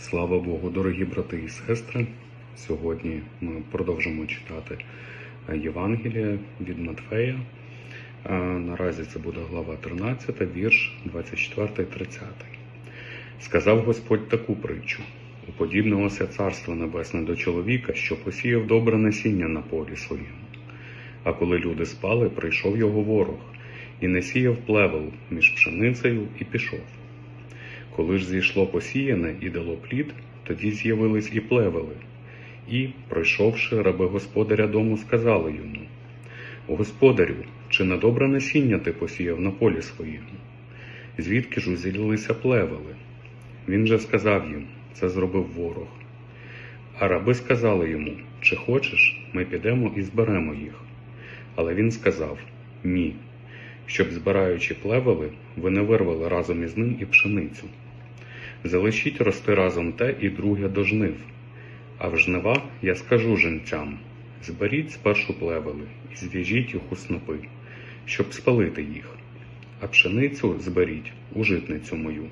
Слава Богу, дорогі брати і сестри. Сьогодні ми продовжимо читати е, Євангеліє від Матфея. Наразі це буде глава 13, вірш 24-30. Сказав Господь таку притчу: уподібнилося царство небесне до чоловіка, що посіяв добре насіння на полі своєму. А коли люди спали, прийшов його ворог і не сіяв плевел між пшеницею і пішов. Коли ж зійшло посіяне і дало плід, тоді з'явились і плевели. І, пройшовши, раби господаря дому, сказали йому: Господарю, чи на добре насіння ти посіяв на полі своєму? Звідки ж узялися плевели? Він же сказав їм: Це зробив ворог. А раби сказали йому: Чи хочеш, ми підемо і зберемо їх. Але він сказав: Ні, щоб, збираючи плевели, ви не вирвали разом із ним і пшеницю. Залишіть рости разом те і друге до жнив. А в жнива я скажу жінцям: зберіть спершу плевели і зв'яжіть їх у снопи, щоб спалити їх, а пшеницю зберіть у житницю мою.